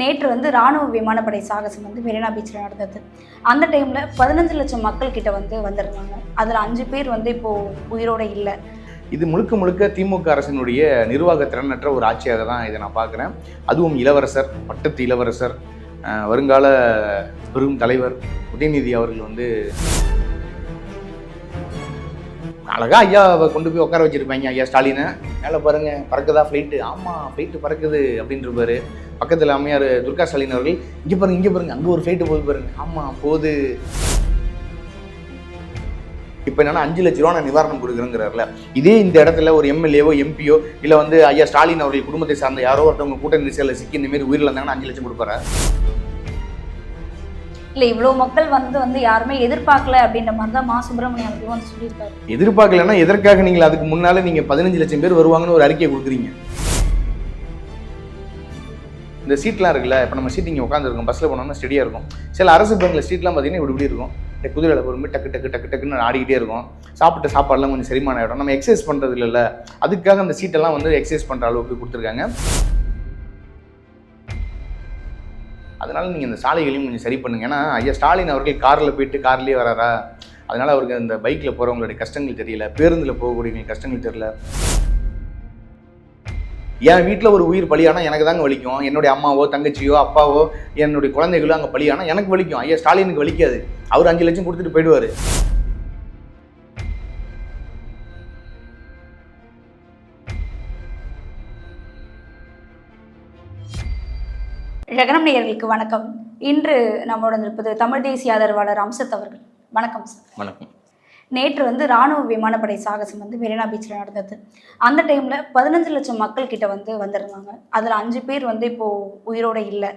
நேற்று வந்து ராணுவ விமானப்படை சாகசம் வந்து மெரினா பீச்சில் நடந்தது. அந்த டைமில் பதினஞ்சு லட்சம் மக்கள் கிட்ட வந்து வந்திருந்தாங்க. அதில் அஞ்சு பேர் வந்து இப்போது உயிரோட இல்லை. இது முழுக்க முழுக்க திமுக அரசினுடைய நிர்வாக திறனற்ற ஒரு ஆட்சியாக தான் இதை நான் பார்க்குறேன். அதுவும் இளவரசர் பட்டத்து இளவரசர் வருங்கால பெரும் தலைவர் உதயநிதி அவர்கள் வந்து அழகா ஐயாவை கொண்டு போய் உட்கார வச்சுருப்பாங்க ஐயா ஸ்டாலினை. மேலே பாருங்க பறக்குதா ஃப்ளைட்டு ஆமாம் ஃப்ளைட்டு பறக்குது அப்படின்னு பக்கத்தில் அம்மையார் துர்கா ஸ்டாலின் அவர்கள் இங்கே பாருங்க இங்கே பாருங்க அங்கே ஒரு ஃப்ளைட்டு போகுது பாருங்க. ஆமாம் போகுது. இப்போ என்னன்னா அஞ்சு லட்ச ரூபா நான் நிவாரணம் கொடுக்குறேங்கிறாருல. இதே இந்த இடத்துல ஒரு எம்எல்ஏவோ எம்பியோ இல்லை வந்து ஐயா ஸ்டாலின் அவர்கள் குடும்பத்தை சார்ந்த யாரோ ஒருத்தவங்க கூட்ட நெரிசலில் சிக்கி இந்த மாதிரி உயிரிழந்தாங்கன்னா அஞ்சு லட்சம் கொடுப்பாரு? இல்லை இவ்வளோ மக்கள் வந்து வந்து யாருமே எதிர்பார்க்கல அப்படின்ற மாதிரி தான் மா சுப்பிரமணியம் அவர்கள் வந்து சொல்லியிருக்காரு. எதிர்பார்க்கலன்னா எதற்காக நீங்கள் அதுக்கு முன்னால நீங்கள் பதினஞ்சு லட்சம் பேர் வருவாங்கன்னு ஒரு அறிக்கையை கொடுக்குறீங்க? இந்த சீட்லாம் இருக்குல்ல இப்போ நம்ம சீட் இங்கே உட்காந்துருக்கோம் பஸ்ஸில் போனோம்னா ஸ்டெடியாக இருக்கும். சில அரசு பேங்கில் சீட்லாம் பார்த்தீங்கன்னா இப்படி இப்படி இருக்கும். இந்த குதிரையில் பொறுமை டக்கு டக்கு டக்கு டக்குன்னு ஆடிக்கிட்டே இருக்கும். சாப்பிட்ட சாப்பாடுலாம் கொஞ்சம் செரிமானம் ஆகிடும் நம்ம எக்ஸசைஸ் பண்ணுறது இல்லைல்ல அதுக்காக அந்த சீட்டெல்லாம் வந்து எக்ஸசைஸ் பண்ணுற அளவுக்கு கொடுத்துருக்காங்க. அதனால் நீங்கள் இந்த சாலைகளையும் கொஞ்சம் சரி பண்ணுங்க. ஏன்னா ஐயா ஸ்டாலின் அவர்கள் காரில் போயிட்டு கார்லேயே வராரா? அதனால் அவருக்கு அந்த பைக்கில் போகிறவங்களுடைய கஷ்டங்கள் தெரியல. பேருந்தில் போகக்கூடிய கஷ்டங்கள் தெரியல. என் வீட்டில் ஒரு உயிர் பலியானா எனக்கு தாங்க வலிக்கும். என்னுடைய அம்மாவோ தங்கச்சியோ அப்பாவோ என்னுடைய குழந்தைகளோ அங்கே பலியானா எனக்கு வலிக்கும். ஐயா ஸ்டாலினுக்கு வலிக்காது. அவர் அஞ்சு லட்சம் கொடுத்துட்டு போயிடுவார். ஜெகனம் நேயர்களுக்கு வணக்கம். இன்று நம்முடன் இருப்பது தமிழ் தேசிய ஆதரவாளர் அம்சத் அவர்கள். வணக்கம் சார். வணக்கம். நேற்று வந்து ராணுவ விமானப்படை சாகசம் வந்து மெரினா பீச்சில் நடந்தது. அந்த டைமில் பதினஞ்சு லட்சம் மக்கள் கிட்ட வந்து வந்திருந்தாங்க. அதில் அஞ்சு பேர் வந்து இப்போது உயிரோட இல்லை.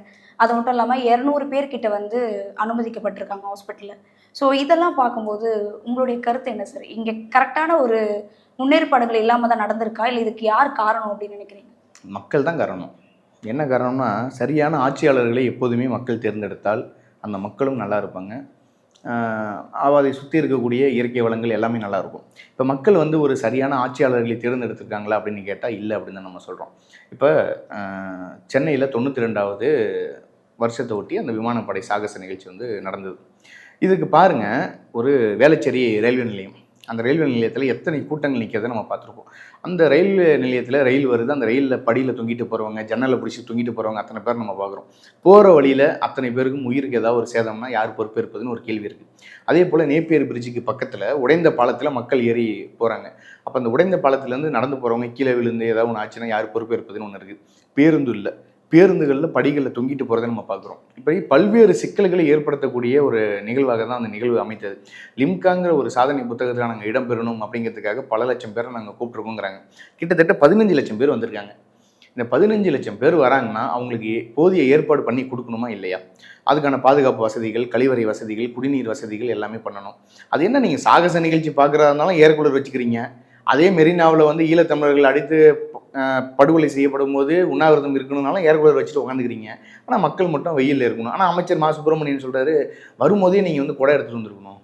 அது மட்டும் இல்லாமல் இரநூறு பேர் கிட்ட வந்து அனுமதிக்கப்பட்டிருக்காங்க ஹாஸ்பிட்டலில் ஸோ இதெல்லாம் பார்க்கும்போது உங்களுடைய கருத்து என்ன சார்? இங்கே கரெக்டான ஒரு முன்னேற்பாடுகள் இல்லாமல் தான் நடந்திருக்கா? இல்லை இதுக்கு யார் காரணம் அப்படின்னு நினைக்கிறீங்க? மக்கள் தான் காரணம். என்ன காரணம்னா சரியான ஆட்சியாளர்களை எப்போதுமே மக்கள் தேர்ந்தெடுத்தால் அந்த மக்களும் நல்லா இருப்பாங்க. ஆஹ் அதை சுற்றி இருக்கக்கூடிய இயற்கை வளங்கள் எல்லாமே நல்லாயிருக்கும் இப்போ மக்கள் வந்து ஒரு சரியான ஆட்சியாளர்களை தேர்ந்தெடுத்திருக்காங்களா அப்படின்னு கேட்டால் இல்லை அப்படின்னு தான் நம்ம சொல்கிறோம் இப்போ சென்னையில் தொண்ணூற்றி ரெண்டாவது வருஷத்தை ஒட்டி அந்த விமானப்படை சாகச நிகழ்ச்சி வந்து நடந்தது. இதுக்கு பாருங்கள் ஒரு வேளச்சேரி ரயில்வே நிலையம். அந்த ரயில்வே நிலையத்தில் எத்தனை கூட்டங்கள் நிற்கிறத நம்ம பார்த்துருப்போம். அந்த ரயில்வே நிலையத்தில் ரயில் வருது. அந்த ரயிலில் படியில் தொங்கிட்டு போகிறவங்க ஜன்னலை பிடிச்சி தொங்கிட்டு போகிறவங்க அத்தனை பேர் நம்ம பார்க்குறோம். போகிற வழியில் அத்தனை பேருக்கும் உயிருக்கு ஏதாவது ஒரு சேதம்னா யார் பொறுப்பேற்பதுன்னு ஒரு கேள்வி இருக்குது அதே போல் நேப்பியர் பிரிட்ஜுக்கு பக்கத்தில் உடைந்த பாலத்தில் மக்கள் ஏறி போகிறாங்க அப்போ அந்த உடைந்த பாலத்துலேருந்து நடந்து போகிறவங்க கீழே விழுந்து ஏதாவது ஒன்று ஆச்சுன்னா யார் பொறுப்பேற்பதுன்னு ஒன்று இருக்குது பேருந்து இல்லை. பேருந்துகளில் படிகளில் தொங்கிட்டு போகிறத நம்ம பார்க்குறோம். இப்படி பல்வேறு சிக்கல்களை ஏற்படுத்தக்கூடிய ஒரு நிகழ்வாக தான் அந்த நிகழ்வு அமைத்தது லிம்காங்கிற ஒரு சாதனை புத்தகத்தில் நாங்கள் இடம்பெறணும் அப்படிங்கிறதுக்காக பல லட்சம் பேரை நாங்கள் கூப்பிட்ருக்கோங்கிறாங்க கிட்டத்தட்ட பதினஞ்சு லட்சம் பேர் வந்திருக்காங்க. இந்த பதினஞ்சு லட்சம் பேர் வராங்கன்னா அவங்களுக்கு போதிய ஏற்பாடு பண்ணி கொடுக்கணுமா இல்லையா? அதுக்கான பாதுகாப்பு வசதிகள் கழிவறை வசதிகள் குடிநீர் வசதிகள் எல்லாமே பண்ணணும். அது என்ன நீங்கள் சாகச நிகழ்ச்சி பார்க்குறதா இருந்தாலும் வச்சுக்கிறீங்க? அதே மெரினாவில் வந்து ஈழத்தமிழர்கள் அடித்து படுகொலை செய்யப்படும் போது உண்ணாவிரதம் இருக்கணும்னாலும் ஏர்கூலர் வச்சுட்டு உட்காந்துக்கிறீங்க ஆனால் மக்கள் மட்டும் வெயிலில் இருக்கணும். ஆனால் அமைச்சர் மா. சுப்பிரமணியன் சொல்கிறாரு வரும்போதே நீங்கள் வந்து குடை எடுத்துகிட்டு வந்துருக்கணும்.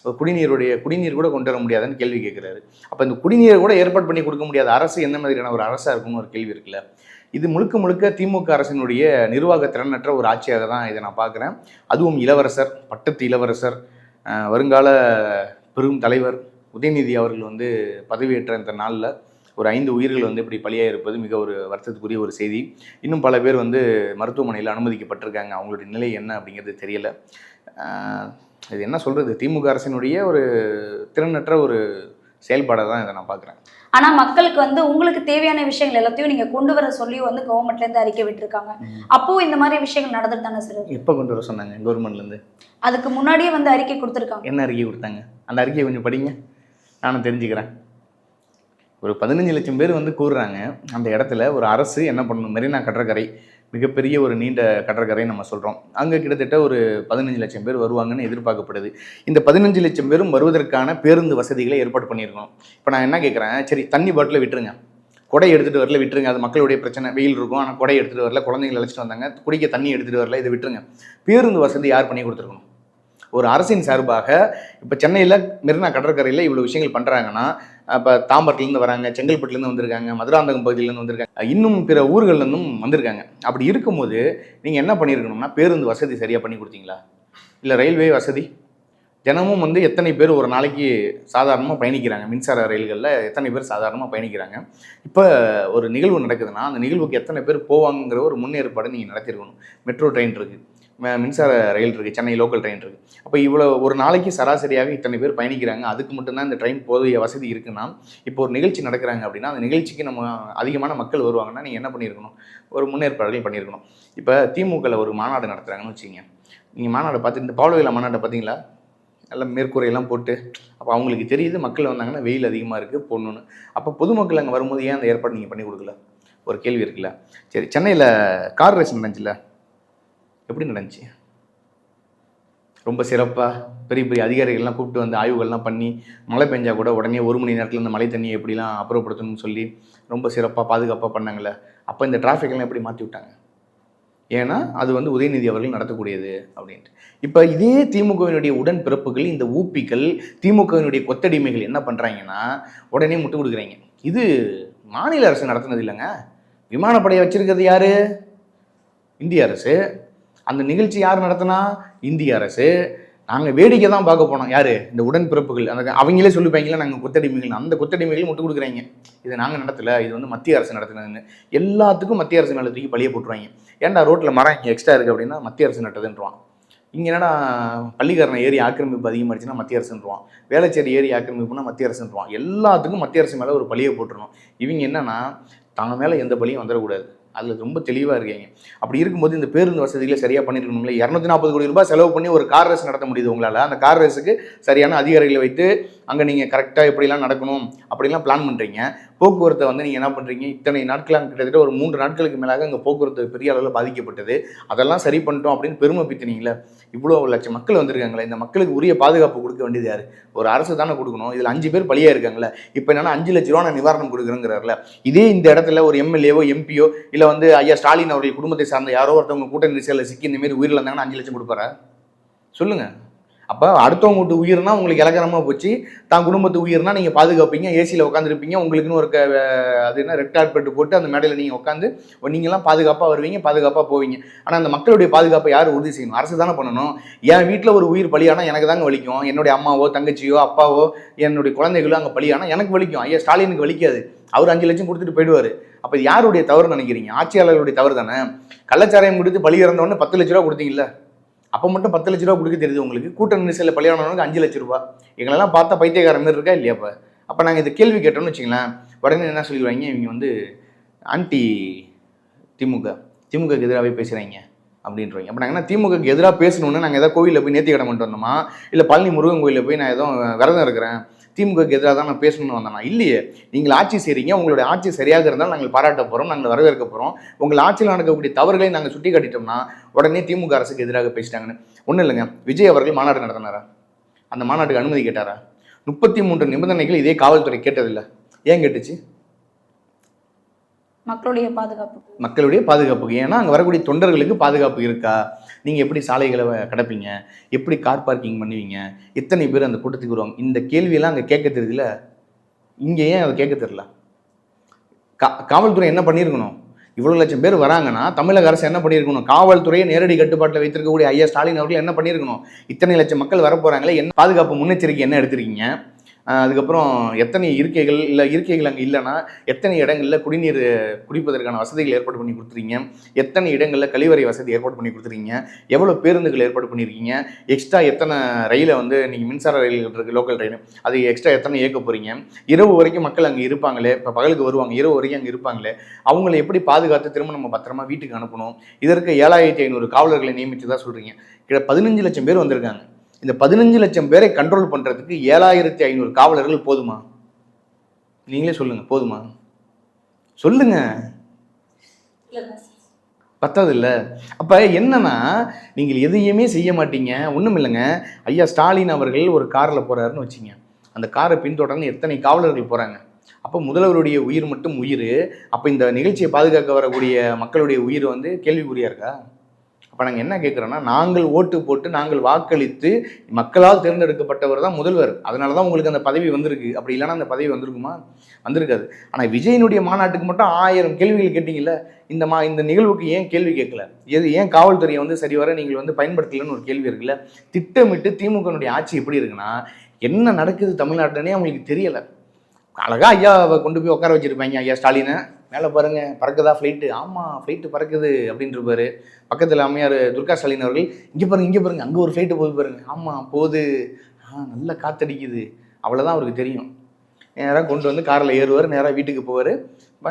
இப்போ குடிநீருடைய குடிநீர் கூட கொண்டு வர முடியாதுன்னு கேள்வி கேட்குறாரு அப்போ இந்த குடிநீரை கூட ஏற்பாடு பண்ணி கொடுக்க முடியாத அரசு எந்த மாதிரியான ஒரு அரசாக இருக்கும்னு ஒரு கேள்வி இருக்குல்ல. இது முழுக்க முழுக்க திமுக அரசினுடைய நிர்வாக திறனற்ற ஒரு ஆட்சியாக தான் இதை நான் பார்க்குறேன் அதுவும் இளவரசர் பட்டத்து இளவரசர் வருங்கால பெரும் தலைவர் உதயநிதி அவர்கள் வந்து பதவியேற்ற இந்த நாளில் ஒரு ஐந்து உயிர்கள் வந்து இப்படி பலியாக இருப்பது மிக ஒரு வருத்தத்துக்குரிய ஒரு செய்தி. இன்னும் பல பேர் வந்து மருத்துவமனையில் அனுமதிக்கப்பட்டிருக்காங்க. அவங்களுடைய நிலை என்ன அப்படிங்கிறது தெரியல. இது என்ன சொல்கிறது திமுக அரசினுடைய ஒரு திறனற்ற ஒரு செயல்பாடை தான் இதை நான் பார்க்குறேன். ஆனால் மக்களுக்கு வந்து உங்களுக்கு தேவையான விஷயங்கள் எல்லாத்தையும் நீங்கள் கொண்டு வர சொல்லி வந்து கவர்மெண்ட்லேருந்து அறிக்கை விட்டுருக்காங்க. அப்போ இந்த மாதிரி விஷயங்கள் நடந்துட்டு தானே சார். எப்போ கொண்டு வர சொன்னாங்க? கவர்மெண்ட்லேருந்து அதுக்கு முன்னாடியே வந்து அறிக்கை கொடுத்துருக்காங்க. என்ன அறிக்கை கொடுத்தாங்க? அந்த அறிக்கையை கொஞ்சம் படிங்க. நானும் தெரிஞ்சுக்கிறேன். ஒரு பதினஞ்சு லட்சம் பேர் வந்து கூறுறாங்க. அந்த இடத்துல ஒரு அரசு என்ன பண்ணணும்? மெரினா கடற்கரை மிகப்பெரிய ஒரு நீண்ட கடற்கரை நம்ம சொல்கிறோம் அங்கே கிட்டத்தட்ட ஒரு பதினஞ்சு லட்சம் பேர் வருவாங்கன்னு எதிர்பார்க்கப்படுது. இந்த பதினஞ்சு லட்சம் பேரும் வருவதற்கான பேருந்து வசதிகளை ஏற்பாடு பண்ணியிருக்கணும். இப்போ நான் என்ன கேட்குறேன் சரி தண்ணி பாட்டில் விட்டுருங்க. கொடை எடுத்துகிட்டு வரல விட்டுருங்க. அது மக்களுடைய பிரச்சனை. வெயில் இருக்கும் ஆனால் கொடை எடுத்துகிட்டு வரல குழந்தைங்களை அழைச்சிட்டு வந்தாங்க குடிக்க தண்ணி எடுத்துகிட்டு வரல இதை விட்டுருங்க. பேருந்து வசதி யார் பண்ணி கொடுத்துருக்கணும்? ஒரு அரசின் சார்பாக இப்போ சென்னையில் மெரினா கடற்கரையில் இவ்வளோ விஷயங்கள் பண்ணுறாங்கன்னா இப்போ தாம்பரத்துலேருந்து வராங்க செங்கல்பட்டுலேருந்து வந்திருக்காங்க மதுராந்தகம் பகுதியிலேருந்து வந்திருக்காங்க இன்னும் பிற ஊர்கள்லேருந்தும் வந்திருக்காங்க. அப்படி இருக்கும்போது நீங்கள் என்ன பண்ணியிருக்கணும்னா பேருந்து வசதி சரியாக பண்ணி கொடுத்தீங்களா? இல்லை ரயில்வே வசதி? தினமும் வந்து எத்தனை பேர் ஒரு நாளைக்கு சாதாரணமாக பயணிக்கிறாங்க? மின்சார ரயில்களில் எத்தனை பேர் சாதாரணமாக பயணிக்கிறாங்க? இப்போ ஒரு நிகழ்வு நடக்குதுன்னா அந்த நிகழ்வுக்கு எத்தனை பேர் போவாங்கங்கிற ஒரு முன்னேற்பாடு நீங்கள் நடத்திருக்கணும் மெட்ரோ ட்ரெயின் இருக்குது மின்சார ரயில் இருக்குது சென்னை லோக்கல் ட்ரெயின் இருக்குது அப்போ இவ்வளோ ஒரு நாளைக்கு சராசரியாக இத்தனை பேர் பயணிக்கிறாங்க. அதுக்கு மட்டும்தான் இந்த ட்ரெயின் போதிய வசதி இருக்குன்னா இப்போ ஒரு நிகழ்ச்சி நடக்கிறாங்க அப்படின்னா அந்த நிகழ்ச்சிக்கு நம்ம அதிகமான மக்கள் வருவாங்கன்னா நீங்கள் என்ன பண்ணியிருக்கணும்? ஒரு முன்னேற்பாடுகள் பண்ணியிருக்கணும். இப்போ திமுகவில் ஒரு மாநாடு நடத்துகிறாங்கன்னு வச்சுங்க நீங்கள் மாநாடு பார்த்து இந்த பாவலவில மாநாட்டை பார்த்தீங்களா? எல்லாம் மேற்கூரையெல்லாம் போட்டு அப்போ அவங்களுக்கு தெரியுது மக்கள் வந்தாங்கன்னா வெயில் அதிகமாக இருக்குது பொண்ணுன்னு. அப்போ பொதுமக்கள் அங்கே வரும்போது ஏன் அந்த ஏற்பாடு நீங்கள் பண்ணி கொடுக்கல? ஒரு கேள்வி இருக்குல்ல. சரி சென்னையில் கார் ரேஸ் நடந்துச்சுல்ல எப்படி நடந்துச்சு? ரொம்ப சிறப்பாக பெரிய பெரிய அதிகாரிகள்லாம் கூப்பிட்டு வந்து ஆய்வுகள்லாம் பண்ணி மழை பெஞ்சால் கூட உடனே ஒரு மணி நேரத்தில் இந்த மழை தண்ணியை எப்படிலாம் அப்புறப்படுத்தணும்னு சொல்லி ரொம்ப சிறப்பாக பாதுகாப்பாக பண்ணாங்கல்ல. அப்போ இந்த டிராஃபிக்லாம் எப்படி மாற்றி விட்டாங்க? ஏன்னா அது வந்து உதயநிதி அவர்கள் நடத்தக்கூடியது அப்படின்ட்டு. இப்போ இதே திமுகவினுடைய உடன்பிறப்புகள் இந்த ஊப்பிகள் திமுகவினுடைய கொத்தடிமைகள் என்ன பண்ணுறாங்கன்னா உடனே முட்டு கொடுக்குறாங்க இது மாநில அரசு நடத்தினது இல்லைங்க. விமானப்படையை வச்சுருக்கிறது யார்? இந்திய அரசு. அந்த நிகழ்ச்சி யார் நடத்தினா? இந்திய அரசு. நாங்கள் வேடிக்கை தான் பார்க்க போனோம். யார்? இந்த உடன்பிறப்புகள். அந்த அவங்களே சொல்லிப்பாங்களே நாங்கள் கொத்தடிமைகள். அந்த கொத்தடிமைகள் முட்டு கொடுக்குறாங்க. இதை நாங்கள் நடத்தலை. இது வந்து மத்திய அரசு நடத்தினதுன்னு. எல்லாத்துக்கும் மத்திய அரசு மேலே தூக்கி பழிய போட்டுருவாங்க. ஏன்டா ரோட்டில் மரம் இங்கே எக்ஸ்ட்ரா இருக்குது அப்படின்னா மத்திய அரசு நட்டதுன்றான் இங்கே என்னடா பள்ளிக்காரனை ஏரி ஆக்கிரமிப்பு அதிகமாகிடுச்சுன்னா மத்திய அரசுன்றான் வேலைச்சேரி ஏரி ஆக்கிரமிப்புனா மத்திய அரசுன்றான் எல்லாத்துக்கும் மத்திய அரசு மேலே ஒரு பழியை போட்டுருணும் இவங்க என்னென்னா தாங்க மேலே எந்த பழியும் வந்துடக்கூடாது. அதில் ரொம்ப தெளிவாக இருக்கீங்க. அப்படி இருக்கும்போது இந்த பேருந்து வசதிகளை சரியாக பண்ணியிருக்கணும்ல இரநூத்தி நாற்பது கோடி ரூபாய் செலவு பண்ணி ஒரு கார் ரேஸ் நடத்த முடியுது உங்களால். அந்த கார் ரேஸுக்கு சரியான அதிகாரிகளை வைத்து அங்கே நீங்கள் கரெக்டாக எப்படிலாம் நடக்கணும் அப்படிலாம் பிளான் பண்ணுறீங்க போக்குவரத்தை வந்து நீங்கள் என்ன பண்ணுறீங்க இத்தனை நாட்களாக கிட்டத்தட்ட ஒரு மூன்று நாட்களுக்கு மேலாக அங்கே போக்குவரத்து பெரிய அளவில் பாதிக்கப்பட்டது. அதெல்லாம் சரி பண்ணிட்டோம் அப்படின்னு பெருமை பித்தினீங்களே இவ்வளோ லட்சம் மக்கள் வந்திருக்காங்களே இந்த மக்களுக்கு உரிய பாதுகாப்பு கொடுக்க வேண்டியது யார்? ஒரு அரசு தானே கொடுக்கணும். இதில் அஞ்சு பேர் பலியாக இருக்காங்களே இப்போ என்னென்னா அஞ்சு லட்ச ரூபா நான் நிவாரணம் கொடுக்குறேங்கிறாருல இதே இந்த இடத்துல ஒரு எம்எல்ஏவோ எம்பியோ இல்லை வந்து ஐயா ஸ்டாலின் அவருடைய குடும்பத்தை சார்ந்த யாரோ ஒருத்தவங்க கூட்ட நெரிசலில் சிக்கி இந்த மாதிரி உயிரில் இருந்தாங்கன்னா அஞ்சு லட்சம் கொடுப்பாரா? சொல்லுங்கள் அப்போ அடுத்தவங்க வீட்டு உயிர்னா உங்களுக்கு இலக்கணமாக போச்சு. தான் குடும்பத்து உயிர்னா நீங்கள் பாதுகாப்பீங்க ஏசியில் உட்காந்துருப்பீங்க உங்களுக்குன்னு ஒரு க அது என்ன ரெட் கார்பெட் போட்டு அந்த மேடையில் நீங்கள் உட்காந்து நீங்களாம் பாதுகாப்பாக வருவீங்க பாதுகாப்பாக போவீங்க. ஆனால் அந்த மக்களுடைய பாதுகாப்பை யார் உறுதி செய்யணும்? அரசு தானே பண்ணணும். என் வீட்டில் ஒரு உயிர் பலியானா எனக்கு தாங்க வலிக்கும். என்னுடைய அம்மாவோ தங்கச்சியோ அப்பாவோ என்னுடைய குழந்தைகளோ அங்கே பலியானா எனக்கு வலிக்கும். ஐயா ஸ்டாலினுக்கு வலிக்காது. அவர் அஞ்சு லட்சம் கொடுத்துட்டு போயிடுவார். அப்போ யாருடைய தவறு நினைக்கிறீங்க? ஆட்சியாளர்களுடைய தவறு தானே? கள்ளச்சாராயம் கொடுத்து பலி இறந்தவொடனே பத்து லட்ச ரூபா கொடுத்தீங்களா அப்போ மட்டும் பத்து லட்ச ரூபா கொடுக்க தெரியுது உங்களுக்கு. கூட்ட நெரிசலில் பலியானவனுக்கு அஞ்சு லட்ச ரூபா. எங்களெல்லாம் பார்த்தா பைத்தியக்கார மாதிரி இருக்கா இல்லையா அப்போ? அப்போ நாங்கள் இதை கேள்வி கேட்டோம்னு வச்சுங்களேன் உடனே என்ன சொல்லிடுவாங்க? இவங்க வந்து ஆன்டி திமுக திமுகக்கு எதிராகவே பேசுகிறாங்க அப்படின்றவங்க. அப்போ நாங்கள் என்ன திமுகக்கு எதிராக பேசணும்னு நாங்கள் ஏதாவது கோவிலில் போய் நேர்த்தி கடை பண்ணிட்டு வந்தோமா இல்லை பழனி முருகன் கோயிலில் போய் நான் ஏதோ விரதம் இருக்கிறேன். திமுகக்கு எதிராக தான் நான் பேசணும்னு வந்தேனா. இல்லையே. நீங்கள் ஆட்சி செய்கிறீங்க உங்களுடைய ஆட்சி சரியாக இருந்தால் நாங்கள் பாராட்ட போகிறோம் நாங்கள் வரவேற்க போகிறோம் உங்கள் ஆட்சியில் நடக்கக்கூடிய தவறுகளை நாங்கள் சுட்டி காட்டிட்டோம்னா உடனே திமுக அரசுக்கு எதிராக பேசிட்டாங்கன்னு. ஒன்றும் இல்லைங்க. விஜய் அவர்கள் மாநாடு நடத்தினாரா? அந்த மாநாட்டுக்கு அனுமதி கேட்டாரா? முப்பத்தி மூன்று நிபந்தனைகள் இதே காவல்துறை கேட்டதில்லை. ஏன் கேட்டுச்சு? மக்களுடைய பாதுகாப்பு மக்களுடைய பாதுகாப்புக்கு. ஏன்னா அங்கே வரக்கூடிய தொண்டர்களுக்கு பாதுகாப்பு இருக்கா? நீங்கள் எப்படி சாலைகளை வ- கடப்பீங்க? எப்படி கார் பார்க்கிங் பண்ணுவீங்க? எத்தனை பேர் அந்த கூட்டத்துக்கு வருவாங்க? இந்த கேள்வியெல்லாம் அங்கே கேட்க தெரியல இங்கே ஏன் அதை கேட்க தெரில கா காவல்துறை என்ன பண்ணியிருக்கணும்? இவ்வளோ லட்சம் பேர் வராங்கன்னா தமிழக அரசு என்ன பண்ணியிருக்கணும்? காவல்துறையை நேரடி கட்டுப்பாட்டில் வைத்திருக்கக்கூடிய ஐயா ஸ்டாலின் அவர்கள் என்ன பண்ணியிருக்கணும்? இத்தனை லட்சம் மக்கள் வரப்போகிறாங்களே என்ன பாதுகாப்பு முன்னெச்சரிக்கை என்ன எடுத்திருக்கீங்க? அதுக்கப்புறம் எத்தனை இருக்கைகள் இல்லை இருக்கைகள் அங்கே இல்லைன்னா எத்தனை இடங்களில் குடிநீர் குடிப்பதற்கான வசதிகள் ஏற்பாடு பண்ணி கொடுத்துருக்கீங்க? எத்தனை இடங்களில் கழிவறை வசதி ஏற்பாடு பண்ணி கொடுத்துருக்கீங்க? எவ்வளோ பேருந்துகள் ஏற்பாடு பண்ணியிருக்கீங்க எக்ஸ்ட்ரா எத்தனை ரயிலை வந்து நீங்கள் மின்சார ரயில்கள் இருக்குது லோக்கல் ரயில் அது எக்ஸ்ட்ரா எத்தனை இயக்க போகிறீங்க இரவு வரைக்கும் மக்கள் அங்கே இருப்பாங்களே இப்போ பகலுக்கு வருவாங்க இரவு வரைக்கும் அங்கே இருப்பாங்களே அவங்கள எப்படி பாதுகாத்து திரும்ப நம்ம பத்திரமா வீட்டுக்கு அனுப்பணும்? இதற்கு ஏழாயிரத்தி ஐநூறு காவலர்களை நியமித்து தான் சொல்கிறீங்க கிட்ட பதினஞ்சு லட்சம் பேர் வந்திருக்காங்க. இந்த பதினஞ்சு லட்சம் பேரை கண்ட்ரோல் பண்ணுறதுக்கு ஏழாயிரத்தி ஐநூறு காவலர்கள் போதுமா? நீங்களே சொல்லுங்கள் போதுமா? சொல்லுங்க. பத்தாது இல்லை அப்போ என்னன்னா நீங்கள் எதையுமே செய்ய மாட்டீங்க ஒன்றும் இல்லைங்க. ஐயா ஸ்டாலின் அவர்கள் ஒரு காரில் போகிறாருன்னு வச்சிங்க. அந்த காரை பின்தொடர்ந்து எத்தனை காவலர்கள் போகிறாங்க அப்போ முதல்வருடைய உயிர் மட்டும் உயிர். அப்போ இந்த நிகழ்ச்சியை பாதுகாக்க வரக்கூடிய மக்களுடைய உயிர் வந்து கேள்விக்குறியா இருக்கா? அப்போ நாங்கள் என்ன கேட்குறோன்னா நாங்கள் ஓட்டு போட்டு நாங்கள் வாக்களித்து மக்களால் தேர்ந்தெடுக்கப்பட்டவர் தான் முதல்வர். அதனால தான் உங்களுக்கு அந்த பதவி வந்திருக்கு. அப்படி இல்லைன்னா அந்த பதவி வந்திருக்குமா? வந்திருக்காது. ஆனால் விஜயனுடைய மாநாட்டுக்கு மட்டும் ஆயிரம் கேள்விகள் கேட்டிங்கல்ல இந்த மா இந்த நிகழ்வுக்கு ஏன் கேள்வி கேட்கல? எது ஏன் காவல்துறையை வந்து சரிவர நீங்கள் வந்து பயன்படுத்தலன்னு ஒரு கேள்வி இருக்குல்ல? திட்டமிட்டு திமுகனுடைய ஆட்சி எப்படி இருக்குன்னா என்ன நடக்குது தமிழ்நாட்டுனே அவங்களுக்கு தெரியலை. அழகாக ஐயாவை கொண்டு போய் உட்கார வச்சுருப்பாங்க ஐயா ஸ்டாலினை. மேலே பாருங்க பறக்குதா ஃப்ளைட்டு ஆமாம் ஃப்ளைட்டு பறக்குது அப்படின்ட்டு பக்கத்தில் அம்மையார் துர்கா ஸ்டாலின் அவர்கள் இங்கே பாருங்க இங்கே பாருங்க அங்கே ஒரு ஃப்ளைட்டு போகுது பாருங்க. ஆமாம் போகுது. ஆ நல்லா காத்தடிக்குது. அவ்வளோதான் அவருக்கு தெரியும். நேராக கொண்டு வந்து காரில் ஏறுவார் நேராக வீட்டுக்கு போவார்.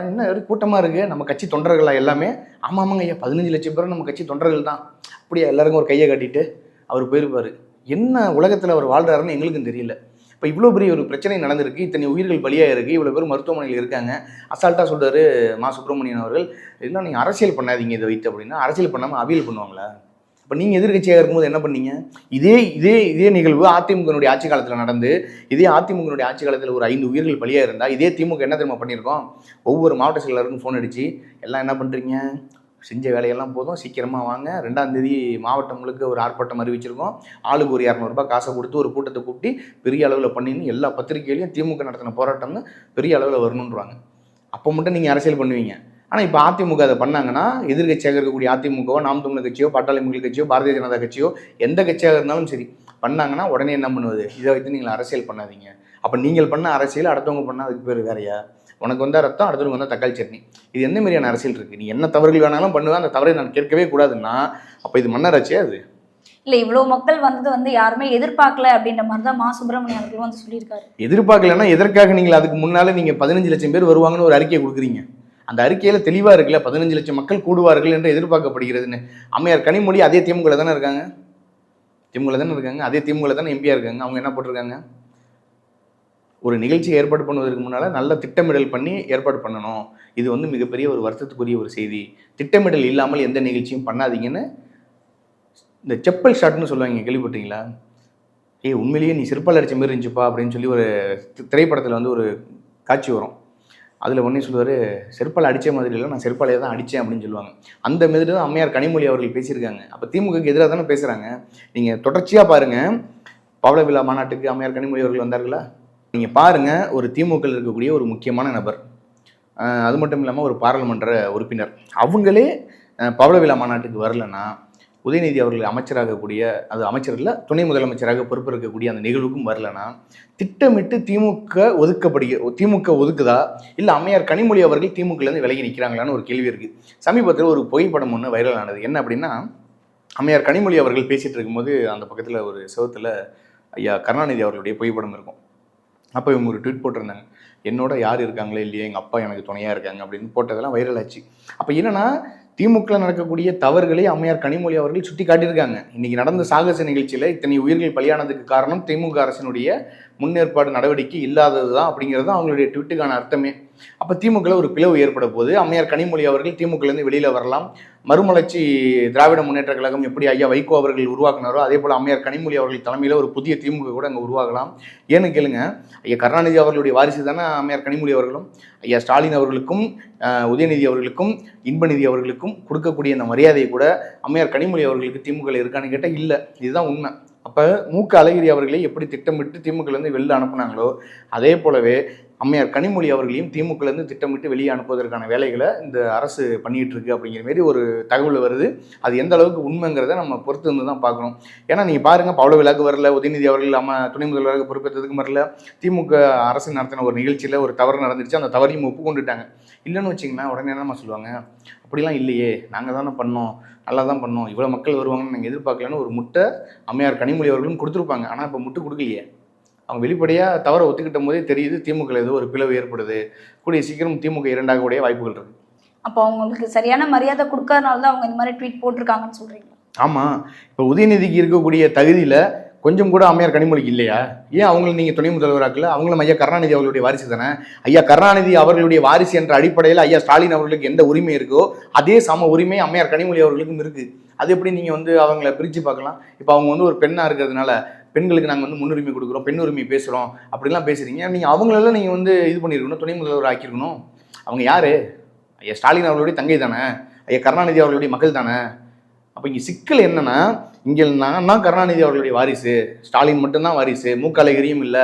என்ன ஒரு கூட்டமாக இருக்குது நம்ம கட்சி தொண்டர்களா எல்லாமே? ஆமாம் ஆமாங்க ஐயா பதினஞ்சு லட்சம் பேர் நம்ம கட்சி தொண்டர்கள் தான். அப்படியே எல்லாருக்கும் ஒரு கையை கட்டிட்டு? அவர் போயிருப்பார். என்ன உலகத்தில் அவர் வாழ்கிறாருன்னு எங்களுக்கும் தெரியல. இப்போ இவ்வளோ பெரிய ஒரு பிரச்சனை நடந்திருக்கு. இத்தனை உயிர்கள் பலியாக இருக்குது இவ்வளோ பேர் மருத்துவமனையில் இருக்காங்க. அசால்ட்டாக சொல்கிறார் மா சுப்பிரமணியன் அவர்கள். இதெல்லாம் நீங்கள் அரசியல் பண்ணாதீங்க இதை வைத்து அப்படின்னா அரசியல் பண்ணாமல் அவியல் பண்ணுவாங்களா? இப்போ நீங்கள் எதிர்கட்சியாக இருக்கும்போது என்ன பண்ணீங்க? இதே இதே இதே நிகழ்வு அதிமுகனுடைய ஆட்சி காலத்தில் நடந்து இதே அதிமுகனுடைய ஆட்சி காலத்தில் ஒரு ஐந்து உயிர்கள் பலியாக இருந்தால் இதே திமுக என்ன தெரியுமா பண்ணியிருக்கோம்? ஒவ்வொரு மாவட்ட செயலாளருக்கும் ஃபோன் அடித்து எல்லாம் என்ன பண்ணுறீங்க செஞ்ச வேலையெல்லாம் போதும். சீக்கிரமாக வாங்க. ரெண்டாம் தேதி மாவட்டம் முழுக்க ஒரு ஆர்ப்பாட்டம் அறிவிச்சிருக்கோம். ஆளுக்கு ஒரு இரநூறுபா காசை கொடுத்து ஒரு கூட்டத்தை கூட்டி பெரிய அளவில் பண்ணின்னு எல்லா பத்திரிகையிலையும் திமுக நடத்தின போராட்டம்னு பெரிய அளவில் வரணுன்றாங்க அப்போ மட்டும் நீங்கள் அரசியல் பண்ணுவீங்க. ஆனால் இப்போ அதிமுக அதை பண்ணாங்கன்னா எதிர்கட்சியாக இருக்கக்கூடிய அதிமுகவோ நாம் தமிழர் கட்சியோ பாட்டாளி மக்கள் கட்சியோ பாரதிய ஜனதா கட்சியோ எந்த கட்சியாக இருந்தாலும் சரி பண்ணாங்கன்னா உடனே என்ன பண்ணுவது? இதை வைத்து நீங்கள் அரசியல் பண்ணாதீங்க. அப்போ நீங்கள் பண்ண அரசியல் அடுத்தவங்க பண்ணால் அதுக்கு பேர் வேறையா? உனக்கு வந்தால் ரத்தம் அடுத்தவங்க வந்தால் தக்காளி சட்னி. இது எந்த மாதிரியான அரசியல் இருக்குது நீ என்ன தவறுகள் வேணாலும் பண்ணுவேன் அந்த தவறை நான் கேட்கவே கூடாதுன்னா அப்போ இது மன்னராட்சியா அது? இல்ல இவ்வளவு மக்கள் வந்தது வந்து யாருமே எதிர்பார்க்கல அப்படின்ற மாதிரி தான் மா. சுப்பிரமணியம் அவர்கள் வந்து சொல்லியிருக்காரு. எதிர்பார்க்கலன்னா எதற்காக நீங்கள் அதுக்கு முன்னால நீங்கள் பதினஞ்சு லட்சம் பேர் வருவாங்கன்னு ஒரு அறிக்கையை கொடுக்குறீங்க? அந்த அறிக்கையில் தெளிவாக இருக்குல்ல பதினஞ்சு லட்சம் மக்கள் கூடுவார்கள் என்று எதிர்பார்க்கப்படுகிறதுன்னு. அம்மையார் கனிமொழி அதே திமுக தானே இருக்காங்க? திமுக தானே இருக்காங்க? அதே திமுக தானே எம்பியாக இருக்காங்க? அவங்க என்ன போட்டிருக்காங்க? ஒரு நிகழ்ச்சியை ஏற்பாடு பண்ணுவதற்கு முன்னால் நல்ல திட்டமிடல் பண்ணி ஏற்பாடு பண்ணணும். இது வந்து மிகப்பெரிய ஒரு வருத்தத்துக்குரிய ஒரு செய்தி. திட்டமிடல் இல்லாமல் எந்த நிகழ்ச்சியும் பண்ணாதீங்கன்னு இந்த செப்பல் ஷாட்னு சொல்லுவாங்க கேள்விப்பட்டீங்களா ஏய் உண்மையிலேயே நீ சிற்பால் அடித்த மாதிரி இருந்துச்சுப்பா அப்படின்னு சொல்லி ஒரு திரைப்படத்தில் வந்து ஒரு காட்சி வரும். அதில் ஒன்றே சொல்லுவார் செருப்பால் அடித்த மாதிரி இல்லை நான் செருப்பாலே தான் அடித்தேன் அப்படின்னு சொல்லுவாங்க. அந்த மாதிரி தான் அம்மையார் கனிமொழி அவர்கள் பேசியிருக்காங்க. அப்போ திமுகக்கு எதிராக தானே பேசுகிறாங்க நீங்கள் தொடர்ச்சியாக பாருங்கள் பவள விழா மாநாட்டுக்கு அம்மையார் கனிமொழி அவர்கள் வந்தார்களா? நீங்கள் பாருங்கள் ஒரு திமுகவில் இருக்கக்கூடிய ஒரு முக்கியமான நபர். அது மட்டும் இல்லாமல் ஒரு பாராளுமன்ற உறுப்பினர். அவங்களே அஹ் பவள விழா மாநாட்டுக்கு வரலன்னா உதயநிதி அவர்கள் அமைச்சராகக்கூடிய அது அமைச்சர் துணை முதலமைச்சராக பொறுப்பு இருக்கக்கூடிய அந்த நிகழ்வுக்கும் வரலனா திட்டமிட்டு திமுக ஒதுக்கப்படுக திமுக ஒதுக்குதா? இல்லை அம்மையார் கனிமொழி அவர்கள் திமுகலேருந்து விலகி நிற்கிறாங்களான்னு ஒரு கேள்வி இருக்குது சமீபத்தில் ஒரு புகைப்படம் ஒன்று வைரல் ஆனது. என்ன அப்படின்னா அம்மையார் கனிமொழி அவர்கள் பேசிகிட்டு இருக்கும்போது அந்த பக்கத்தில் ஒரு செவத்தில் ஐயா கருணாநிதி அவர்களுடைய புகைப்படம் இருக்கும். அப்போ இவங்க ஒரு ட்வீட் போட்டிருந்தாங்க. என்னோட யார் இருக்காங்களே இல்லையா எங்கள் அப்பா எனக்கு துணையாக இருக்காங்க அப்படின்னு போட்டதெல்லாம் வைரல் ஆச்சு. அப்போ என்னென்னா திமுக நடக்கக்கூடிய தவறுகளை அம்மையார் கனிமொழி அவர்கள் சுட்டி காட்டியிருக்காங்க இன்னைக்கு நடந்த சாகச நிகழ்ச்சியில் இத்தனை உயிர்கள் பலியானதுக்கு காரணம் திமுக அரசினுடைய முன்னேற்பாடு நடவடிக்கை இல்லாதது தான் அப்படிங்கிறது அவங்களுடைய ட்விட்டுக்கான அர்த்தமே. அப்போ திமுகவில் ஒரு பிளவு ஏற்பட போது அம்மையார் கனிமொழி அவர்கள் திமுகலேருந்து வெளியில் வரலாம். மறுமலர்ச்சி திராவிட முன்னேற்ற கழகம் எப்படி ஐயா வைகோ அவர்கள் உருவாக்குனாரோ அதே போல் அம்மையார் கனிமொழி அவர்கள் தலைமையில் ஒரு புதிய திமுக கூட அங்கே உருவாகலாம். ஏன்னு கேளுங்க ஐயா கருணாநிதி அவர்களுடைய வாரிசு தானே அம்மையார் கனிமொழி அவர்களும் ஐயா ஸ்டாலின் அவர்களுக்கும் உதயநிதி அவர்களுக்கும் இன்பநிதி அவர்களுக்கும் கொடுக்கக்கூடிய அந்த மரியாதையை கூட அம்மையார் கனிமொழி அவர்களுக்கு திமுக இருக்கான்னு கேட்டால் இல்லை. இதுதான் உண்மை. அப்போ மூக்க அழகிரி அவர்களை எப்படி திட்டமிட்டு திமுகலேருந்து வெளில அனுப்புனாங்களோ அதே போலவே அம்மையார் கனிமொழி அவர்களையும் திமுகலேருந்து திட்டமிட்டு வெளியே அனுப்புவதற்கான வேலைகளை இந்த அரசு பண்ணிட்டு இருக்கு அப்படிங்கிற மாரி ஒரு தகவல் வருது. அது எந்த அளவுக்கு உண்மைங்கிறத நம்ம பொறுத்து இருந்து தான் பார்க்கணும். ஏன்னா நீங்கள் பாருங்கள் பவள விளக்கு வரல உதயநிதி அவர்கள் அம்மா துணை முதல்வராக பொறுப்பேற்றதுக்கு வரல. திமுக அரசு நடத்தின ஒரு நிகழ்ச்சியில் ஒரு தவறு நடந்துருச்சு. அந்த தவறையும் ஒப்புக்கொண்டுட்டாங்க. இல்லைன்னு வச்சிங்கன்னா உடனே என்னம்மா சொல்லுவாங்க? அப்படிலாம் இல்லையே நாங்கள் தானே பண்ணோம். நல்லா தான் பண்ணோம். இவ்வளோ மக்கள் வருவாங்கன்னு நாங்கள் எதிர்பார்க்கலன்னு ஒரு முட்டை அம்மையார் கனிமொழி அவர்களும் கொடுத்துருப்பாங்க. ஆனால் இப்போ முட்டு கொடுக்கலையே. அவங்க வெளிப்படையாக தவறை ஒத்துக்கிட்ட போதே தெரியுது திமுக ஏதோ ஒரு பிளவு ஏற்படுது. கூடிய சீக்கிரம் திமுக இரண்டாக கூடிய வாய்ப்புகள் இருக்கு. அப்போ அவங்களுக்கு சரியான மரியாதை கொடுக்கறதுனால தான் அவங்க இந்த மாதிரி ட்வீட் போட்டிருக்காங்கன்னு சொல்றீங்களா? ஆமாம் இப்போ உதயநிதிக்கு இருக்கக்கூடிய தகுதியில் கொஞ்சம் கூட அம்மையார் கனிமொழிக்கு இல்லையா? ஏன் அவங்கள நீங்கள் துணை முதல்வராக்கல? அவங்களும் ஐயா கருணாநிதி அவர்களுடைய வாரிசு தானே? ஐயா கருணாநிதி அவர்களுடைய வாரிசு என்ற அடிப்படையில் ஐயா ஸ்டாலின் அவர்களுக்கு எந்த உரிமை இருக்கோ அதே சம உரிமை அம்மையார் கனிமொழி அவர்களுக்கும் இருக்குது அது எப்படி நீங்கள் வந்து அவங்கள பிரித்து பார்க்கலாம்? இப்போ அவங்க வந்து ஒரு பெண்ணாக இருக்கிறதுனால பெண்களுக்கு நாங்கள் வந்து முன்னுரிமை கொடுக்குறோம் பெண் உரிமை பேசுகிறோம் அப்படிலாம் பேசுகிறீங்க நீங்கள் அவங்களெல்லாம் நீங்கள் வந்து இது பண்ணியிருக்கணும் துணை முதல்வர் ஆக்கியிருக்கணும் அவங்க யார்? ஐயா ஸ்டாலின் அவர்களுடைய தங்கை தானே? ஐயா கருணாநிதி அவர்களுடைய மகள் தானே? அப்போ இங்கே சிக்கல் என்னன்னா இங்கே நான் தான் கருணாநிதி அவர்களுடைய வாரிசு ஸ்டாலின் மட்டும்தான் வாரிசு மூக்காலகிரியும் இல்லை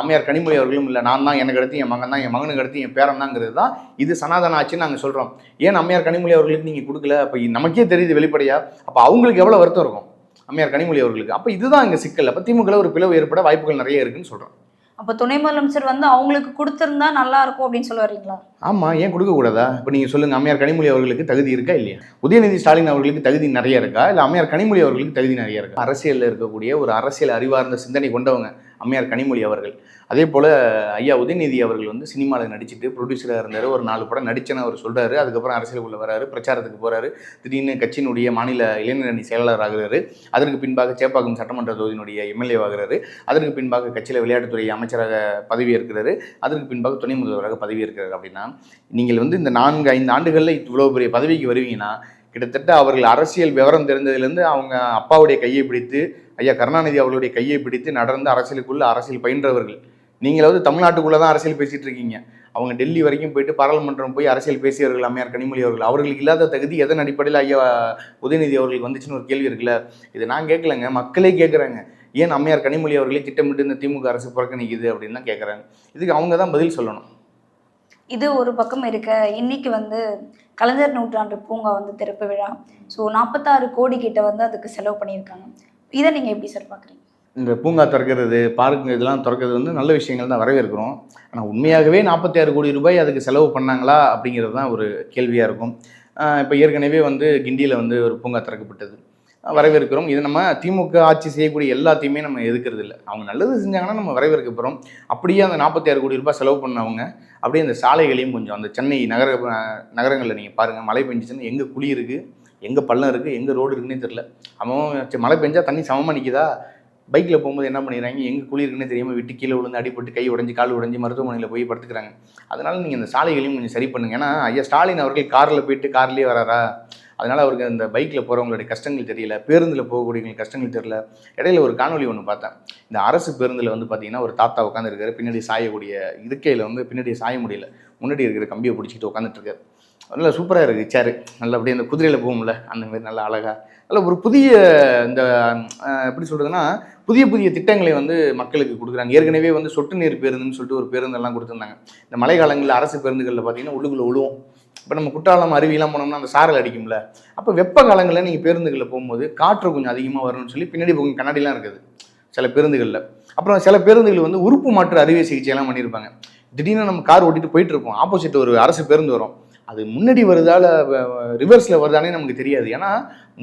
அம்மையார் கனிமொழி அவர்களும் இல்லை நான் தான் எனக்கு அடுத்து என் மகன் தான் என் மகனுக்கு அடுத்து என் பேரன் தாங்கிறது தான் இது சனாதன ஆச்சுன்னு நாங்கள் சொல்கிறோம் ஏன் அம்மையார் கனிமொழி அவர்களுக்கு நீங்கள் கொடுக்கல? அப்போ நமக்கே தெரியுது வெளிப்படையாக அப்போ அவங்களுக்கு எவ்வளோ வருத்தம் இருக்கும்? அம்மையார் கனிமொழி அவர்களுக்கு. அப்போ இதுதான் இங்கே சிக்கல். அப்போ திமுக ஒரு பிளவு ஏற்பட வாய்ப்புகள் நிறைய இருக்குன்னு சொல்கிறோம் அப்போ துணை முதலமைச்சர் வந்து அவங்களுக்கு கொடுத்துருந்தா நல்லா இருக்கும் அப்படின்னு சொல்ல வரீங்களா ஆமாம் ஏன் கொடுக்கக்கூடாதா இப்போ நீங்கள் சொல்லுங்கள் அம்மையார் கனிமொழி அவர்களுக்கு தகுதி இருக்கா இல்லையா? உதயநிதி ஸ்டாலின் அவர்களுக்கு தகுதி நிறைய இருக்கா? இல்லை அம்மையார் கனிமொழி அவர்களுக்கு தகுதி நிறைய இருக்கா? அரசியலில் இருக்கக்கூடிய ஒரு அரசியல் அறிவார்ந்த சிந்தனை கொண்டவங்க அம்மையார் கனிமொழி அவர்கள். அதே போல் ஐயா உதயநிதி அவர்கள் வந்து சினிமாவில் நடிச்சுட்டு ப்ரொடியூசராக இருந்தார். ஒரு நாலு படம் நடிச்சேன்னு அவர் சொல்கிறாரு அதுக்கப்புறம் அரசியலுக்குள்ள வராரு பிரச்சாரத்துக்கு போகிறாரு திடீர்னு கட்சியினுடைய மாநில இளைஞர் அணி செயலாளர் ஆகிறாரு. அதற்கு பின்பாக சேப்பாக்கம் சட்டமன்ற தொகுதியினுடைய எம்எல்ஏ ஆகிறாரு. அதற்கு பின்பாக கட்சியில் விளையாட்டுத்துறை அமைச்சராக பதவி இருக்கிறாரு அதற்கு பின்பாக துணை முதல்வராக பதவி இருக்கிறார் அப்படின்னா நீங்கள் வந்து இந்த நான்கு ஐந்து ஆண்டுகளில் இவ்வளோ பெரிய பதவிக்கு வருவீங்கன்னா கிட்டத்தட்ட அவர்கள் அரசியல் விவரம் தெரிந்ததுலேருந்து அவங்க அப்பாவுடைய கையை பிடித்து ஐயா கருணாநிதி அவர்களுடைய கையை பிடித்து நடந்து அரசியலுக்குள்ள அரசியல் பயின்றவர்கள். நீங்களாவது தமிழ்நாட்டுக்குள்ளே தான் அரசியல் பேசிகிட்டு இருக்கீங்க. அவங்க டெல்லி வரைக்கும் போயிட்டு பாராளுமன்றம் போய் அரசியல் பேசியவர்கள் அம்மையார் கனிமொழி அவர்கள் அவர்களுக்கு இல்லாத தகுதி எதன் அடிப்படையில் ஐயா உதயநிதி அவர்களுக்கு வந்துச்சுன்னு ஒரு கேள்வி இருக்குல்ல? இது நான் கேட்கலங்க மக்களே கேட்குறாங்க. ஏன் அம்மையார் கனிமொழி அவர்களே திட்டமிட்டு இந்த திமுக அரசு புறக்கணிக்குது அப்படின்னு தான் கேட்குறாங்க. இதுக்கு அவங்க தான் பதில் சொல்லணும். இது ஒரு பக்கம் இருக்க இன்னைக்கு வந்து கலைஞர் நூற்றாண்டு பூங்கா வந்து திறப்பு விழா. ஸோ நாற்பத்தாறு கோடி கிட்ட வந்து அதுக்கு செலவு பண்ணியிருக்காங்க. இதை நீங்கள் எப்படி சார் பார்க்குறீங்க இந்த பூங்கா திறக்கிறது பார்க்குங்க இதெல்லாம் திறக்கிறது வந்து நல்ல விஷயங்கள் தான் வரவேற்கிறோம். ஆனால் உண்மையாகவே நாற்பத்தி ஆறு கோடி ரூபாய் அதுக்கு செலவு பண்ணாங்களா அப்படிங்கிறது தான் ஒரு கேள்வியாக இருக்கும். இப்போ ஏற்கனவே வந்து கிண்டியில் வந்து ஒரு பூங்கா திறக்கப்பட்டது. வரவேற்கிறோம். இது நம்ம திமுக ஆட்சி செய்யக்கூடிய எல்லாத்தையுமே நம்ம எதுக்கிறது இல்லை. அவங்க நல்லது செஞ்சாங்கன்னா நம்ம வரவேற்க போகிறோம் அப்படியே அந்த நாற்பத்தி ஆறு கோடி ரூபாய் செலவு பண்ணவங்க அப்படியே அந்த சாலைகளையும் கொஞ்சம் அந்த சென்னை நகர நகரங்களில் நீங்கள் பாருங்கள் மழை பெஞ்சிச்சுன்னா எங்கே குழி இருக்குது எங்கே பள்ளம் இருக்குது எங்கே ரோடு இருக்குன்னே தெரில அவன் மழை பெஞ்சால் தண்ணி சமமாக நிற்கிதா பைக்கில் போகும்போது என்ன பண்ணிடுறாங்க? எங்கே குழி இருக்குன்னே தெரியாமல் விட்டு கீழே விழுந்து அடிபட்டு கை உடஞ்சி கால் உடஞ்சி மருத்துவமனையில் போய் படுத்துக்கிறாங்க. அதனால் நீங்கள் இந்த சாலைகளையும் கொஞ்சம் சரி பண்ணுங்க. ஏன்னா ஐயா ஸ்டாலின் அவர்கள் காரில் போயிட்டு கார்லேயே வராரா? அதனால் அவருக்கு அந்த பைக்கில் போகிறவங்களுடைய கஷ்டங்கள் தெரியல. பேருந்தில் போகக்கூடியவங்களுக்கு கஷ்டங்கள் தெரியல. இடையில ஒரு காணொலி ஒன்று பார்த்தேன். இந்த அரசு பேருந்தில் வந்து பார்த்தீங்கன்னா ஒரு தாத்தா உட்காந்துருக்காரு பின்னாடி சாயக்கூடிய இருக்கையில் வந்து பின்னாடி சாய முடியல. முன்னாடி இருக்கிற கம்பியை பிடிச்சிட்டு உட்காந்துட்டு இருக்காரு. நல்ல சூப்பராக இருக்குது சேரு. நல்ல அப்படியே அந்த குதிரையில் போகும்ல அந்த மாதிரி நல்லா அழகாக நல்ல ஒரு புதிய இந்த எப்படி சொல்கிறதுனா புதிய புதிய திட்டங்களை வந்து மக்களுக்கு கொடுக்குறாங்க. ஏற்கனவே வந்து சொட்டு நீர் பேருந்துன்னு சொல்லிட்டு ஒரு பேருந்தெல்லாம் கொடுத்துருந்தாங்க. இந்த மழை காலங்களில் அரசு பேருந்துகளில் பார்த்தீங்கன்னா உள்ளுக்குள்ளே உழுவும். இப்போ நம்ம குற்றாலம் அருவியெல்லாம் போனோம்னா அந்த சாரல் அடிக்கும்ல. அப்போ வெப்ப காலங்களில் நீங்கள் பேருந்துகளில் போகும்போது காற்று கொஞ்சம் அதிகமாக வரும்னு சொல்லி பின்னாடி போகும் கண்ணாடிலாம் இருக்குது சில பேருந்துகளில். அப்புறம் சில பேருந்துகள் வந்து உறுப்பு மாற்று அறுவை சிகிச்சையெல்லாம் பண்ணியிருப்பாங்க. திடீர்னு நம்ம கார் ஓட்டிட்டு போயிட்டு இருப்போம். ஆப்போசிட் ஒரு அரசு பேருந்து வரும். அது முன்னாடி வருதால ரிவர்ஸில் வருதானே நமக்கு தெரியாது. ஏன்னா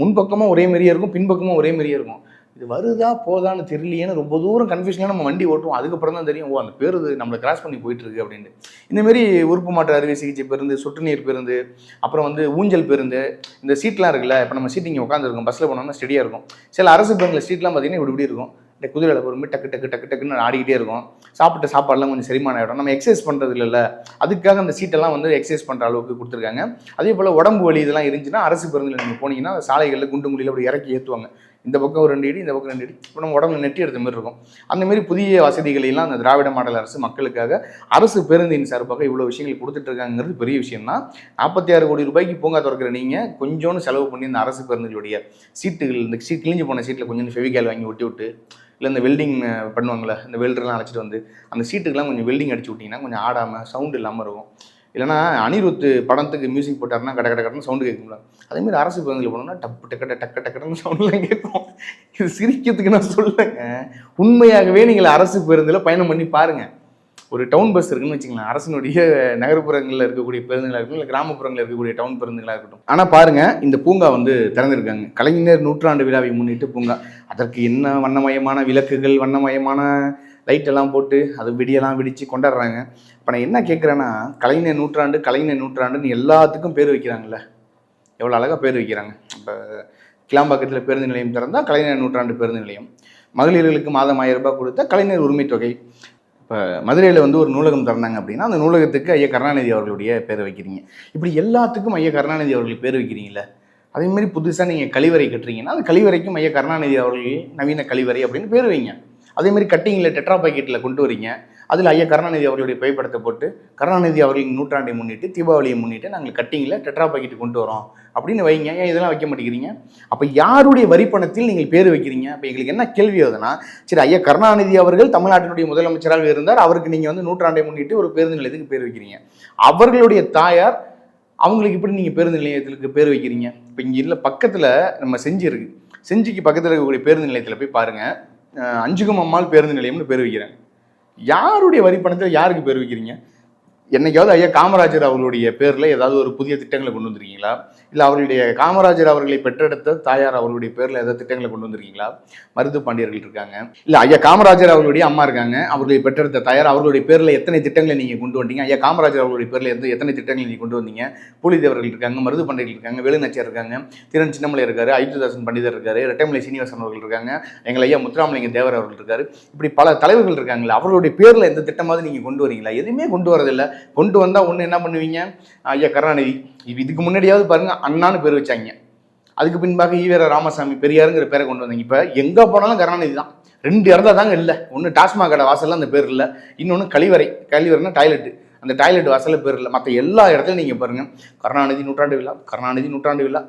முன்பக்கமும் ஒரே மாதிரியே இருக்கும் பின்பக்கமும் ஒரே மாதிரியே இருக்கும். இது வருதா போதான்னு தெரியலையேன்னு ரொம்ப தூரம் கன்ஃபியூஷனாக நம்ம வண்டி ஓட்டுவோம். அதுக்கப்புறம் தான் தெரியும் ஓ அந்த பேருந்து நம்மளை கிராஸ் பண்ணி போயிட்டு இருக்கு அப்படின்ட்டு இந்தமாரி உறுப்பு மாற்று அறுவை சிகிச்சை பேருந்து சொட்டு நீர் பேருந்து அப்புறம் வந்து ஊஞ்சல் பேருந்து இந்த சீட்லாம் இருக்குல்ல இப்போ நம்ம சீட் இங்கே உட்காந்துருக்கோம் பஸ்ஸில் போனோம்னா ஸ்டெடியாக இருக்கும். சில அரசு பேருந்தில் சீட்லாம் பார்த்தீங்கன்னா இப்படி இப்படி இருக்கும். இந்த குதிரையில் பொறுமை டக்கு டக்கு டக்கு டக்குன்னு ஆடிக்கிட்டே இருக்கும். சாப்பிட்ட சாப்பாடுலாம் கொஞ்சம் செரிமானம் ஆகிடும் நம்ம எக்ஸசைஸ் பண்ணுறது இல்லைல்ல. அதுக்காக அந்த சீட்டெல்லாம் வந்து எக்ஸசைஸ் பண்ணுற அளவுக்கு கொடுத்துருக்காங்க. அதே போல் உடம்பு வலி இதெல்லாம் இருந்துச்சுன்னா அரசு பேருந்தில் நீங்கள் போனீங்கன்னா சாலைகளில் குண்டு முடியில் அப்படி இறக்கி ஏற்றுவாங்க இந்த பக்கம் ஒரு ரெண்டு அடி இந்த பக்கம் ரெண்டு அடி. இப்போ நம்ம உடம்புல நெட்டி எடுத்த மாதிரி இருக்கும். அந்த மாதிரி புதிய வசதிகளையெல்லாம் அந்த திராவிட மாடல் அரசு மக்களுக்காக அரசு பேருந்தின் சார்பாக இவ்வளோ விஷயங்கள் கொடுத்துட்டு இருக்காங்கிறது பெரிய விஷயம் தான் நாற்பத்தி ஆறு கோடி ரூபாய்க்கு பூங்கா திறக்கிற நீங்கள் கொஞ்சோண்டு செலவு பண்ணி இந்த அரசு பேருந்துகளுடைய சீட்டுகள் இந்த சீட் கிழிஞ்சு போன சீட்டில் கொஞ்சம் ஃபெவிகால் வாங்கி ஒட்டி விட்டு இல்லை இந்த வெல்டிங் பண்ணுவாங்களே இந்த வெல்டர்லாம் அழைச்சிட்டு வந்து அந்த சீட்டுக்கெலாம் கொஞ்சம் வெல்டிங் அடிச்சு விட்டிங்கன்னா கொஞ்சம் ஆடாமல் சவுண்டு இல்லாமல் இருக்கும். இல்லைனா அனிருத் படத்துக்கு மியூசிக் போட்டார்னா கட கட கடன்னு சவுண்டு கேட்கும்ல. அதேமாதிரி அரசு பேருந்தில் போனோம்னா டப்பு டக்க டக்க டக்கடன்னு சவுண்ட்லாம் கேட்கும். இது சிரிக்கிறதுக்கு நான் சொல்லுங்க உண்மையாகவே நீங்கள் அரசு பேருந்தில் பயணம் பண்ணி பாருங்கள் ஒரு டவுன் பஸ் இருக்குன்னு வச்சுக்கலாம் அரசனுடைய நகர்ப்புறங்களில் இருக்கக்கூடிய பேருந்துகளாக இருக்கட்டும் இல்லை கிராமப்புறங்களில் இருக்கக்கூடிய டவுன் பேருந்துகளாக இருக்கட்டும். ஆனால் பாருங்கள் இந்த பூங்கா வந்து திறந்திருக்காங்க. கலைஞர் நூற்றாண்டு விழாவை முன்னிட்டு பூங்கா. அதற்கு என்ன வண்ணமயமான விளக்குகள் வண்ணமயமான லைட் எல்லாம் போட்டு அது விடியெல்லாம் விடித்து கொண்டாடுறாங்க. இப்போ நான் என்ன கேட்குறேன்னா கலைஞர் நூற்றாண்டு கலைஞர் நூற்றாண்டுன்னு எல்லாத்துக்கும் பேர் வைக்கிறாங்கல்ல. எவ்வளோ அழகாக பேர் வைக்கிறாங்க. இப்போ கிளாம்பாக்கத்தில் பேருந்து நிலையம் திறந்தால் கலைஞர் நூற்றாண்டு பேருந்து நிலையம். மகளிர்களுக்கு மாதம் ஆயிரம் ரூபாய் கொடுத்தா கலைஞர் உரிமை தொகை. இப்போ மதுரையில் வந்து ஒரு நூலகம் திறந்தாங்க அப்படின்னா அந்த நூலகத்துக்கு ஐயா கருணாநிதி அவர்களுடைய பேர் வைக்கிறீங்க. இப்படி எல்லாத்துக்கும் ஐயா கருணாநிதி அவர்கள் பேர் வைக்கிறீங்களே அதே மாதிரி புதுசாக நீங்கள் கழிவறை கட்டுறீங்கன்னா அந்த கழிவறைக்கும் ஐயா கருணாநிதி அவர்கள் நவீன கழிவறை அப்படின்னு பேர் வைங்க. அதே மாதிரி கட்டிங்கில் டெட்ரா பாக்கெட்டில் கொண்டு வரீங்க. அதில் ஐயா கருணாநிதி அவர்களுடைய புகைப்படத்தை போட்டு கருணாநிதி அவர்களின் நூற்றாண்டை முன்னிட்டு தீபாவளியை முன்னிட்டு நாங்கள் கட்டிங்கில் டெட்ரா பாக்கெட் கொண்டு வரோம் அப்படின்னு வைங்க. ஏன் இதெல்லாம் வைக்க மாட்டேங்கிறீங்க? அப்போ யாருடைய வரிப்பணத்தில் நீங்கள் பேர் வைக்கிறீங்க? அப்போ எங்களுக்கு என்ன கேள்வி வருதுன்னா சரி ஐயா கருணாநிதி அவர்கள் தமிழ்நாட்டினுடைய முதலமைச்சராக இருந்தார். அவருக்கு நீங்கள் வந்து நூற்றாண்டை முன்னிட்டு ஒரு பேருந்து நிலையத்துக்கு பேர் வைக்கிறீங்க. அவர்களுடைய தாயார் அவங்களுக்கு இப்படி நீங்கள் பேருந்து நிலையத்துக்கு பேர் வைக்கிறீங்க? இப்போ இங்கே இல்லை பக்கத்தில் நம்ம செஞ்சு இருக்கு. செஞ்சிக்கு பக்கத்தில் இருக்கக்கூடிய பேருந்து நிலையத்தில் போய் பாருங்கள் அஞ்சுகம் அம்மாள் பேருந்து நிலையம்னு பேர் வைக்கிறாங்க யாருடைய வரிப்பணத்தில் யாருக்கு பேர் வைக்கிறீங்க? என்னைக்காவது ஐயா காமராஜர் அவர்களுடைய பேரில் ஏதாவது ஒரு புதிய திட்டங்களை கொண்டு வந்திருக்கீங்களா? இல்லை அவர்களுடைய காமராஜர் அவர்களை பெற்றெடுத்த தாயார் அவர்களுடைய பேரில் ஏதாவது திட்டங்களை கொண்டு வந்திருக்கீங்களா? மருது பாண்டியர்கள் இருக்காங்க. இல்லை ஐயா காமராஜர் அவர்களுடைய அம்மா இருக்காங்க. அவர்களை பெற்றெடுத்த தாயார் அவர்களுடைய பேரில் எத்தனை திட்டங்களை நீங்கள் கொண்டு வந்தீங்க? ஐயா காமராஜர் அவர்களுடைய பேரில் எந்த எத்தனை திட்டங்களை நீங்கள் கொண்டு வந்தீங்க? புலிதேவர்கள் இருக்காங்க மருது பாண்டியர்கள் இருக்காங்க வேலுநாச்சியார் இருக்காங்க திறன் சின்னமலை இருக்காரு ஐத்துதாசன் பண்டிதர் இருக்காரு ரெட்டமலை சீனிவாசன் அவர்கள் இருக்காங்க எங்கள் ஐயா முத்துராமலிங்க தேவர் அவர்கள் இருக்காரு. இப்படி பல தலைவர்கள் இருக்காங்களா அவர்களுடைய பேரில் எந்த திட்டமாவது நீங்கள் கொண்டு வரீங்களா? எதுவுமே கொண்டு வரதில்லை. கொண்டு வந்தால் ஒன்று என்ன பண்ணுவீங்க? ஐயா கருணாநிதி இதுக்கு முன்னாடியாவது பாருங்கள் அண்ணான்னு பேர் வச்சாங்க. அதுக்கு பின்பாக ஈவேர ராமசாமி பெரியாருங்கிற பேரை கொண்டு வந்தாங்க. இப்போ எங்கே போனாலும் கருணாநிதி தான். ரெண்டு இடத்துல தாங்க இல்லை. ஒன்று டாஸ்மாக் கடை வாசலில் அந்த பேர் இல்லை. இன்னொன்று கழிவறை. கழிவறைனா டாய்லெட்டு. அந்த டாய்லெட் வாசலில் பேர் இல்லை. மற்ற எல்லா இடத்துலையும் நீங்கள் பாருங்கள் கருணாநிதி நூற்றாண்டு விழா கருணாநிதி நூற்றாண்டு விழா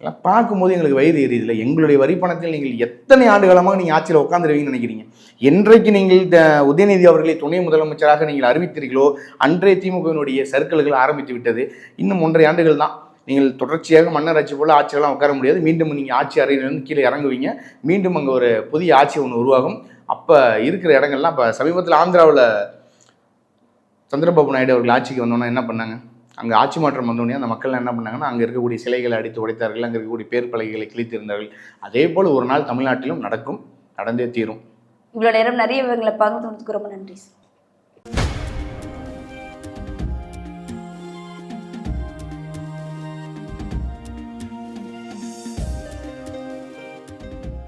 எல்லாம் பார்க்கும்போது எங்களுக்கு வயிறு எரியுதுல எங்களுடைய வரி பணத்தில் நீங்கள் எத்தனை ஆண்டு காலமாக நீங்கள் ஆட்சியில் உட்காந்துருவீங்கன்னு நினைக்கிறீங்க? என்றைக்கு நீங்கள் த- உதயநிதி அவர்களை துணை முதலமைச்சராக நீங்கள் அறிவித்தீர்களோ அன்றைய திமுகவினுடைய சர்க்கிள்கள் ஆரம்பித்து விட்டது. இன்னும் ஒன்றரை ஆண்டுகள் தான். நீங்கள் தொடர்ச்சியாக மன்னர் ஆட்சி போல் ஆட்சியெல்லாம் உட்கார முடியாது. மீண்டும் நீங்கள் ஆட்சி அறையிலிருந்து கீழே இறங்குவீங்க. மீண்டும் அங்கே ஒரு புதிய ஆட்சி ஒன்று உருவாகும். அப்போ இருக்கிற இடங்கள்லாம் இப்போ சமீபத்தில் ஆந்திராவில் சந்திரபாபு நாயுடு அவர்கள் ஆட்சிக்கு வந்தோன்னா என்ன பண்ணாங்க? அங்கே ஆட்சி மாற்றம் வந்தோடனே அந்த மக்கள் என்ன பண்ணாங்கன்னா அங்கே இருக்கக்கூடிய சிலைகளை அடித்து உடைத்தார்கள் அங்கே இருக்கக்கூடிய பேர் பலகைகளை கிழித்திருந்தார்கள். அதே போல் ஒரு நாள் தமிழ்நாட்டிலும் நடக்கும் நடந்தே தீரும். இவ்வளோ நேரம் நிறைய விவரங்களை பகிர்ந்து ரொம்ப நன்றி சார்.